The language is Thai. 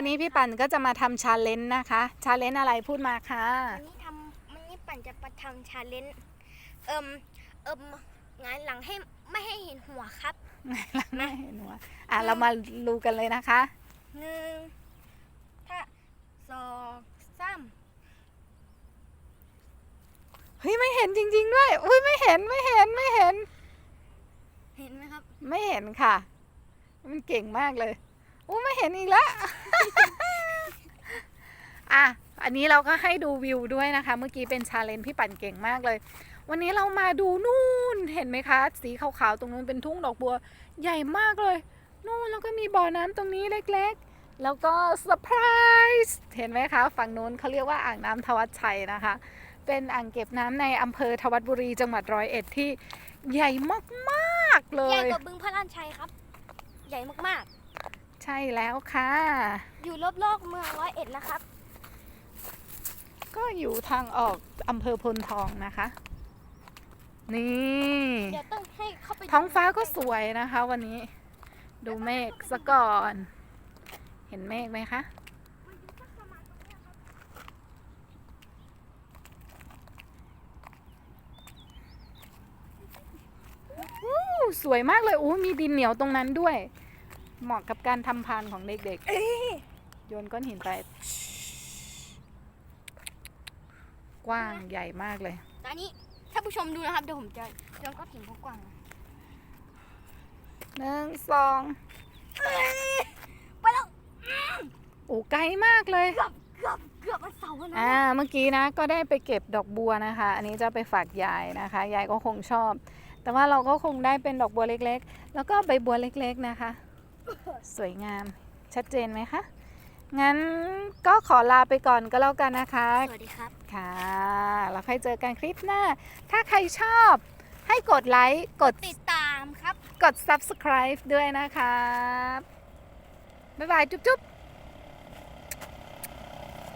วันนี้พี่ปั่นก็จะมาทำชาเลนจ์นะคะ ชาเลนจ์อะไรพูดมาค่ะ วันนี้ทำวันนี้ปั่นจะประทำชาเลนจ์เอิมเอิมงายหลังให้ไม่ให้เห็นหัวครับไม่เห็นหัวอะเรามาดูกันเลยนะคะหนึ่งถ้าสองสามเฮ้ยไม่เห็นจริง ๆ ด้วย อุ้ยไม่เห็นไม่เห็นไม่เห็น เห็นไหมครับ ไม่เห็นค่ะ มันเก่งมากเลยอู้ไม่เห็นอีกแล้ว อะ อันนี้เราก็ให้ดูวิวด้วยนะคะ เมื่อกี้เป็นชาเลนจ์พี่ปั่นเก่งมากเลย วันนี้เรามาดูนู่น เห็นไหมคะ สีขาวๆ ตรงนู้นเป็นทุ่งดอกบัวใหญ่มากเลย นู่นแล้วก็มีบ่อน้ำตรงนี้เล็กๆ แล้วก็เซอร์ไพรส์เห็นไหมคะ ฝั่งนู้นเขาเรียกว่าอ่างน้ำทวัดชัยนะคะ เป็นอ่างเก็บน้ำในอำเภอทวัดบุรีจังหวัดร้อยเอ็ดที่ใหญ่มากๆเลย ใหญ่กว่าบึงพระลานชัยครับ ใหญ่มากใช่แล้วค่ะๆอยู่รอบๆเมืองร้อยเอ็ดนะครับ ก็อยู่ทางออกอำเภอพลทองนะคะ นี่ เดี๋ยวต้องให้เข้าไปท้องฟ้าก็สวยนะคะ วันนี้ ดูเมฆซะก่อน เห็นเมฆไหมคะอู้สวยมากเลยอู้มีดินเหนียวตรงนั้นด้วย เหมาะกับการทำพานของเด็กๆ โยนก้อนหินไป กว้างใหญ่มากเลย ตอนนี้ถ้าผู้ชมดูนะครับ เดี๋ยวผมจะโยนก้อนหินพวกกว้างนะหนึ่งสองไปแล้วโอ้ไกลมากเลย เกือบเกือบเกือบมาเสาแล้วนะอ่า เมื่อกี้นะ ก็ได้ไปเก็บดอกบัวนะคะ อันนี้จะไปฝากยายนะคะ ยายก็คงชอบ แต่ว่าเราก็คงได้เป็นดอกบัวเล็ก ๆ แล้วก็ใบบัวเล็ก ๆ นะคะ สวยงามชัดเจนไหมคะ งั้นก็ขอลาไปก่อนก็แล้วกันนะคะ สวัสดีครับ ค่ะแล้วค่อยเจอกันคลิปหน้า ถ้าใครชอบให้กดไลค์กดติดตามครับ กด subscribe ด้วยนะครับบ๊ายบาย จุ๊บๆ